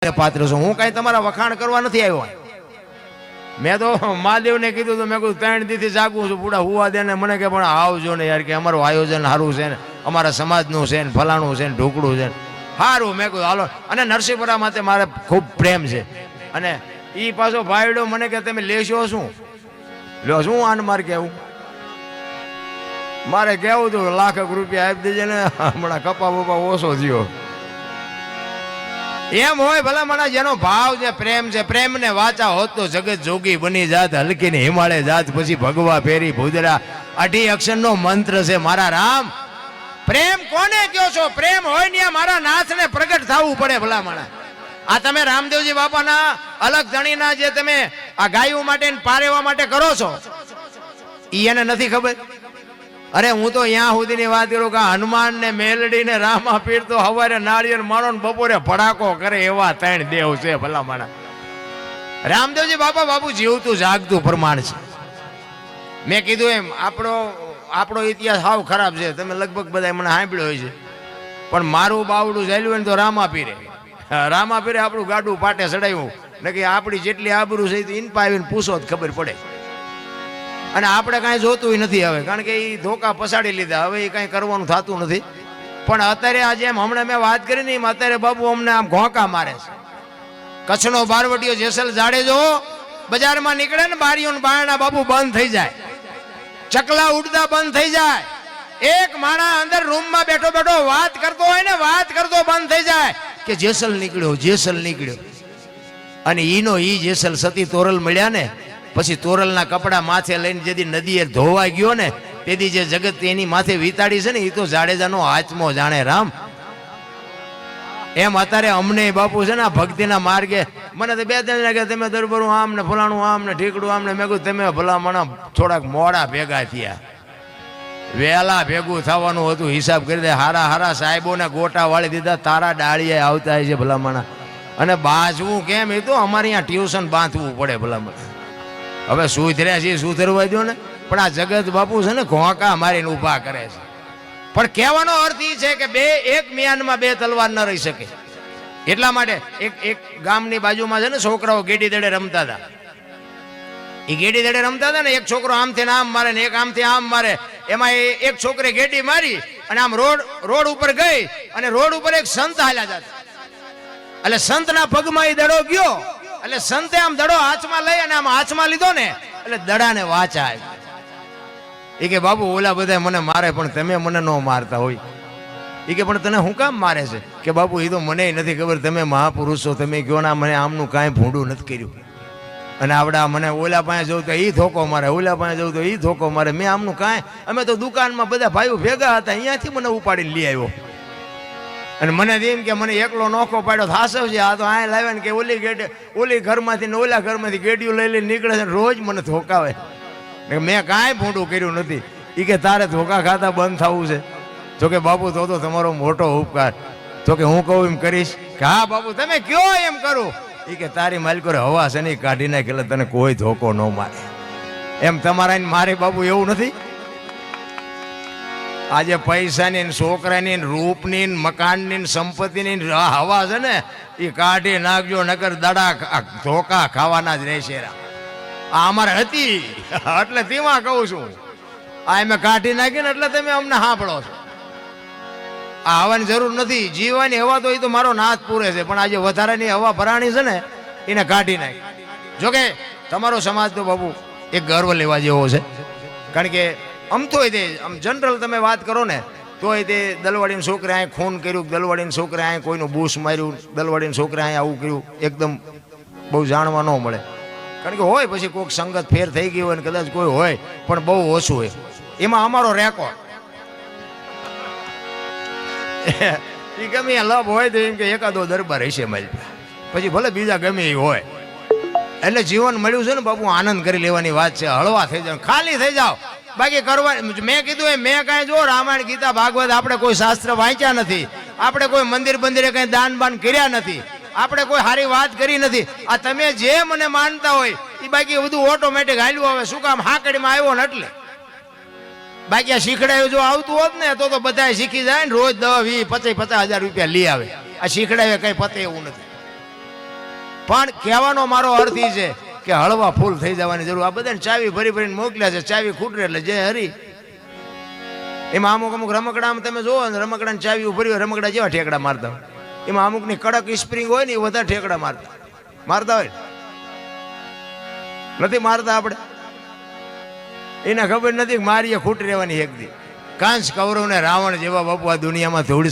પાત્ર છું. હું કઈ તમારા વખાણ કરવા નથી આવ્યો. મેં તો મહાદેવને કીધું તો મેં કીધું, ત્રણ દીથી જાગું છું પૂરા હુવા દે ને મને કે, પણ આવજો ને યાર, કે અમારું આયોજન સારું છે ને, અમારા સમાજનું છે ને, ફલાણું છે ને, ઢોકળું છે ને. સારું મેં કીધું, હાલો. અને નરસિંહપુરા માટે મારે ખૂબ પ્રેમ છે. અને એ પાછો ભાઈડો મને કે, તમે લેશો શું? લો શું આન મારે કહેવું? મારે કહેવું હતું, લાખ રૂપિયા આપી દેજે ને, હમણાં કપા બપા ઓછો થયો. એમ હોય ભલા મને જેનો ભાવ છે, પ્રેમ છે પ્રેમ ને વાચા હોત તો જગત જોગી બની જાત હલકી ને હિમાલય જાત, પછી ભગવા ફેરી ભૂદરા. અઢી અક્ષર નો મંત્ર છે, મારા રામ, પ્રેમ કોને કયો છો? પ્રેમ હોય ને મારા નાથ ને પ્રગટ થવું પડે ભલા માણા આ તમે રામદેવજી બાપાના અલગ ધણીના જે તમે આ ગાયો માટે પારેવા માટે કરો છો એને નથી ખબર? અરે હું તો અહીંયા સુધીની વાત કરું કે હનુમાન ને મેલડી ને રામા પીર તો હવારે નાળિયેર મારો ને બપોરે ભડાકો કરે એવા ત્રણ દેવ છે ભલા માણા. રામદેવજી, બાપા, બાપુ જીવતું જાગતું પ્રમાણ છે. મેં કીધું એમ, આપણો આપણો ઇતિહાસ સાવ ખરાબ છે. તમે લગભગ બધા મને સાંભળ્યો હોય છે. પણ મારું બાવડું ચાલ્યું હોય ને તો રામા પીરે. રામા પીરે આપણું ગાડું પાટે ચડાવ્યું. ને આપણી જેટલી આબરૂ છે તો ઇન પાવીને પૂછો જ ખબર પડે. અને આપણે કાંઈ જોતું નથી હવે. કારણ કે એ ધોકા પસાડી લીધા. હવે એ કાંઈ કરવાનું થતું નથી. પણ અત્યારે આજે એમ હમણાં મેં વાત કરી ને એમ અત્યારે બાબુ અમને આમ ઘોંકા મારે છે. કચ્છનો બારવટીયો જેસલ જાડેજો બજારમાં નીકળે ને બારીઓ બારણા બાબુ બંધ થઈ જાય. ચકલા ઉડતા બંધ થઈ જાય. એક માણા અંદર રૂમમાં બેઠો બેઠો વાત કરતો હોય ને વાત કરતો બંધ થઈ જાય. કે જેસલ નીકળ્યો જેસલ નીકળ્યો. અને ઈનો ઈ જેસલ સતી તોરલ મળ્યા ને પછી તોરલના કપડા માથે લઈને જેથી નદીએ ધોવા ગયો ને, તેથી જે જગત એની માથે વિતાડી છે ને એ તો જાડેજાનો આત્મો જાણે રામ. એમ અત્યારે અમને બાપુ છે ને ભક્તિના માર્ગે, મને તો બે ત્રણ લાગે તમે દરબારું આમ ને ફલાણું આમ ને ઠીકડું આમ ને, મેં કહ્યું તમે ભલામણ થોડાક મોડા ભેગા થયા. વહેલા ભેગું થવાનું હતું, હિસાબ કરી દે, હારા હારા સાહેબોને ગોટા વાળી દીધા, તારા ડાળીએ આવતા છે ભલામણા અને બાંચવું કેમ? એ તો અમારે અહીંયા ટ્યુશન બાંધવું પડે ભલામણ હવે સુધર્યા છે સુધરવા દો ને? પણ આ જગત બાપુ છે ને ઘોંકા મારીને ઊભા કરે છે. પણ કહેવાનો અર્થ એ છે કે બે એક મિયાનમાં બે તલવાર ન રહી શકે. એટલા માટે એક એક ગામની બાજુમાં છે ને છોકરાઓ ગેડી દડે રમતા હતા. એ ગેડી દડે રમતા હતા ને એક છોકરો આમથી આમ મારે ને એક આમથી આમ મારે. એમાં એક છોકરે ગેડી મારી અને આમ રોડ રોડ ઉપર ગઈ અને રોડ ઉપર એક સંત હાલ્યા જતા. એટલે સંતના પગમાં એ દડો ગયો. એટલે સંતે આમ દડો હાથમાં લઈ અને આમ હાથમાં લીધો ને, એટલે દડાને વાંચાય. એ કે બાબુ ઓલા બધા મને મારે, પણ તમે મને ન મારતા હોય. એ કે, પણ તને હું કામ મારે છે? કે, બાપુ એ તો મને નથી ખબર, તમે મહાપુરુષો, તમે કયો ના મને આમનું કાંઈ ભૂંડું નથી કર્યું. અને આવડા મને, ઓલા પાસે જવું તો એ ધોકો મારે, ઓલા પાસે જવું તો એ ધોકો મારે, મેં આમનું કાંઈ, અમે તો દુકાનમાં બધા ભાઈઓ ભેગા હતા, અહીંયાથી મને ઉપાડીને લઈ આવ્યો. અને મને એમ કે મને એકલો નોખો પાડ્યો થાસવ છે આ તો આ લાવે ને કે ઓલી ગેટ ઓલી ઘરમાંથી ને ઓલા ઘરમાંથી ગેડિયું લઈ લઈને નીકળે છે રોજ મને ધોકાવે. મેં કાંઈ ભૂંડું કર્યું નથી. એ કે તારે ધોકા ખાતા બંધ થવું છે. જો કે બાપુ તો તો તમારો મોટો ઉપકાર. તો કે હું કહું એમ કરીશ કે હા બાપુ, તમે કયો એમ કરું? એ કે તારી માલિકો હવા છે નહીં કાઢી નાખે એટલે તને કોઈ ધોકો ન મારે. એમ તમારા મારે બાપુ એવું નથી? આજે પૈસાની છોકરાની ને રૂપની ને મકાનની ને સંપત્તિની હવા છે ને એ કાઢી નાખજો નગર દડા ધોકા ખાવાના જ રહેશે. આ અમારે હતી, એટલે તેમાં કહું છું. આ મેં કાઢી નાખી ને એટલે તમે અમને સાંભળો છો. આ હવાની જરૂર નથી, જીવવાની હવા તો એ તો મારો નાથ પૂરે છે, પણ આજે વધારાની હવા ભરાણી છે ને, એને કાઢી નાખી. જોકે, તમારો સમાજ તો બાબુ એક ગર્વ લેવા જેવો છે. કારણ કે આમ તો તે, આમ જનરલ તમે વાત કરો ને તોય તે દલવાડીના છોકરા અહીં ખૂન કર્યું, દલવાડીના છોકરા અહીં કોઈનું બૂસ માર્યું, દલવાડીના છોકરા અહીં આવું કર્યું, એકદમ બહુ જાણવા ન મળે. કારણ કે હોય પછી કોઈક સંગત ફેર થઈ ગઈ હોય ને કદાચ કોઈ હોય, પણ બહુ ઓછું હોય. એમાં અમારો રેકોર્ડ એ ગમે લભ હોય તો એમ કે એકાદો દરબાર હશે મારી પછી ભલે બીજા ગમે એ હોય. એટલે જીવન મળ્યું છે ને બાપુ આનંદ કરી લેવાની વાત છે, હળવા થઈ જાવ ખાલી થઈ જાવ બાકી કરવા મેં કીધું એ મેં કાંઈ જો રામાયણ, ગીતા, ભાગવત આપણે કોઈ શાસ્ત્ર વાંચ્યા નથી. આપણે કોઈ મંદિર બંદિરે કંઈ દાન બાન કર્યા નથી. આપણે કોઈ સારી વાત કરી નથી. આ તમે જે મને માનતા હોય એ બાકી બધું ઓટોમેટિક હાલ્યું આવે. શું કામ હાકડીમાં આવ્યો ને એટલે? બાકી આ શીખડાયું જો આવતું હોત ને, તો તો બધા શીખી જાય ને, રોજ દસ વીસ, પચાસ પચાસ હજાર રૂપિયા લઈ આવે. આ શીખડાવે કઈ પતે એવું નથી. પણ કહેવાનો મારો અર્થ એ છે કે હળવા ફૂલ થઈ જવાની જરૂર. આ બધાને ચાવી ભરી ભરીને મોકલ્યા છે. ચાવી ખૂટરે એટલે જય હરી. એમાં અમુક અમુક રમકડામાં તમે જોવો ને, રમકડાની ચાવી ભરી હોય, રમકડા જેવા ઠેકડા મારતા હોય. એમાં અમુકની કડક સ્પ્રિંગ હોય ને, એ વધારે ઠેકડા મારતા મારતા હોય. નથી મારતા આપણે? એને ખબર નથી મારીએ ખૂટ રહેવાની એક દી. કાંસ કૌરવ ને રાવણ જેવા બાપુ આ દુનિયામાં ધૂળ